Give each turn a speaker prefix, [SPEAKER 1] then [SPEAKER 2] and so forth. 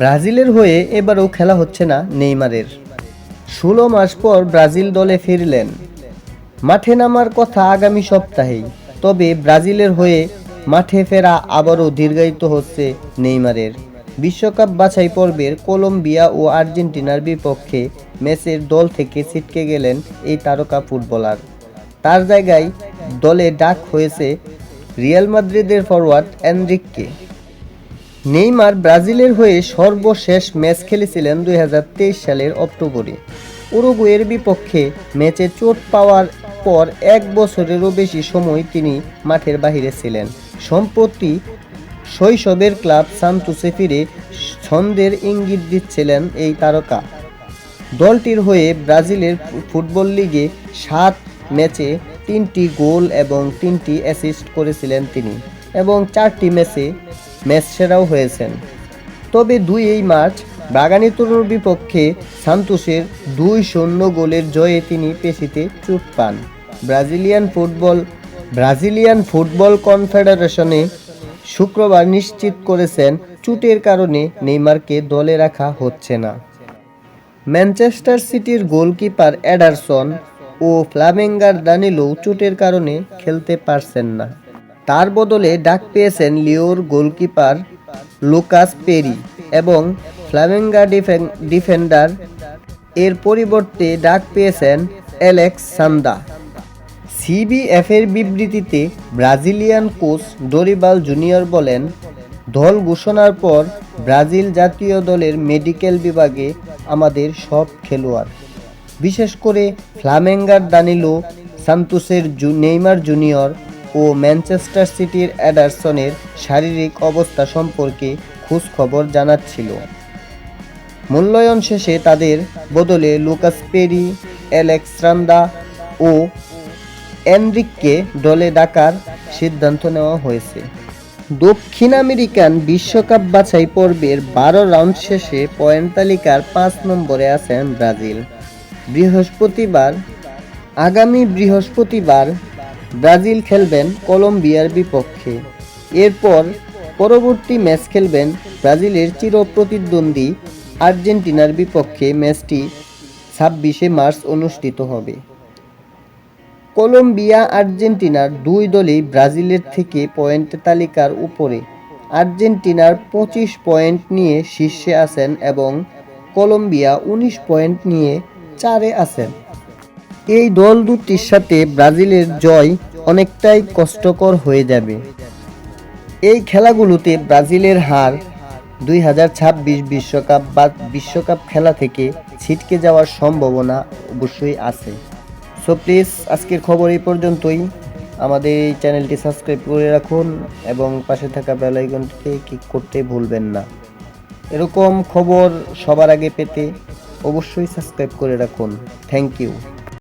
[SPEAKER 1] ব্রাজিলের হয়ে এবারও খেলা হচ্ছে না নেইমারের। ষোলো মাস পর ব্রাজিল দলে ফিরলেন। মাঠে নামার কথা আগামী সপ্তাহেই, তবে ব্রাজিলের হয়ে মাঠে ফেরা আবারও দীর্ঘায়িত হচ্ছে নেইমারের। বিশ্বকাপ বাছাই পর্বের কলম্বিয়া ও আর্জেন্টিনার বিপক্ষে ম্যাচের দল থেকে ছিটকে গেলেন এই তারকা ফুটবলার। তার জায়গায় দলে ডাক হয়েছে রিয়াল মাদ্রিদের ফরওয়ার্ড এনরিককে। নেইমার ব্রাজিলের হয়ে সর্বশেষ ম্যাচ খেলেছিলেন দুই হাজার তেইশ সালের অক্টোবরে। উরুগুয়ের বিপক্ষে ম্যাচে চোট পাওয়ার পর এক বছরেরও বেশি সময় তিনি মাঠের বাহিরে ছিলেন। সম্প্রতি শৈশবের ক্লাব সান্তুসে ফিরে ছন্দের ইঙ্গিত দিচ্ছিলেন এই তারকা। দলটির হয়ে ব্রাজিলের ফুটবল লিগে সাত ম্যাচে তিনটি গোল এবং তিনটি অ্যাসিস্ট করেছিলেন তিনি এবং চারটি ম্যাচে ম্যাচ সেরাও হয়েছেন। তবে দুই এই মার্চ বাগানি বাগানিতরুর বিপক্ষে সান্তোসের দুই শূন্য গোলের জয়ে তিনি পেশিতে চোট পান। ব্রাজিলিয়ান ফুটবল ব্রাজিলিয়ান ফুটবল কনফেডারেশনে শুক্রবার নিশ্চিত করেছেন চুটের কারণে নেইমারকে দলে রাখা হচ্ছে না। ম্যানচেস্টার সিটির গোলকিপার অ্যাডারসন ও ফ্লামেঙ্গার দানিলো চোটের কারণে খেলতে পারছেন না। তার বদলে ডাক পেয়েছেন লিওর গোলকিপার লুকাস পেরি এবং ফ্লামেঙ্গা ডিফেন- ডিফেন্ডার। এর পরিবর্তে ডাক পেয়েছেন অ্যালেক্স সান্দা সিবিএফের বিবৃতিতে ব্রাজিলিয়ান কোচ ডরিবাল জুনিয়র বলেন, দল ঘোষণার পর ব্রাজিল জাতীয় দলের মেডিকেল বিভাগে আমাদের সব খেলোয়াড়। বিশেষ করে ফ্লামেঙ্গার দানিলো সান্তোসের নেইমার জুনিয়র ও ম্যানচেস্টার সিটির অ্যাডারসনের শারীরিক অবস্থা সম্পর্কে খোঁজ খবর জানাচ্ছিল। মূল্যায়ন শেষে তাদের বদলে লুকাস পেরি অ্যালেক্সান্ডা ও এনরিককে দলে ডাকার সিদ্ধান্ত নেওয়া হয়েছে। দক্ষিণ আমেরিকান বিশ্বকাপ বাছাই পর্বের বারো রাউন্ড শেষে পয়েন্ট তালিকার পাঁচ নম্বরে আছেন ব্রাজিল। বৃহস্পতিবার, আগামী বৃহস্পতিবার ব্রাজিল খেলবেন কলম্বিয়ার বিপক্ষে। এরপর পরবর্তী ম্যাচ খেলবেন ব্রাজিলের চিরপ্রতিদ্বন্দ্বী আর্জেন্টিনার বিপক্ষে ম্যাচটি ছাব্বিশে মার্চ অনুষ্ঠিত হবে। কলম্বিয়া আর্জেন্টিনার দুই দলই ব্রাজিলের থেকে পয়েন্ট তালিকার উপরে। আর্জেন্টিনার পঁচিশ পয়েন্ট নিয়ে শীর্ষে আছেন এবং কলম্বিয়া উনিশ পয়েন্ট নিয়ে চারে আছেন। এই দল দুটির সাথে ব্রাজিলের জয় অনেকটাই কষ্টকর হয়ে যাবে। এই খেলাগুলোতে ব্রাজিলের হার দুই হাজার ছাব্বিশ বিশ্বকাপ বা বিশ্বকাপ খেলা থেকে ছিটকে যাওয়ার সম্ভাবনা অবশ্যই আছে। সো প্লিজ আজকের খবর এই পর্যন্তই। আমাদের এই চ্যানেলটি সাবস্ক্রাইব করে রাখুন এবং পাশে থাকা বেল আইকনটিতে ক্লিক করতে ভুলবেন না। এরকম খবর সবার আগে পেতে অবশ্যই সাবস্ক্রাইব করে রাখুন। Thank you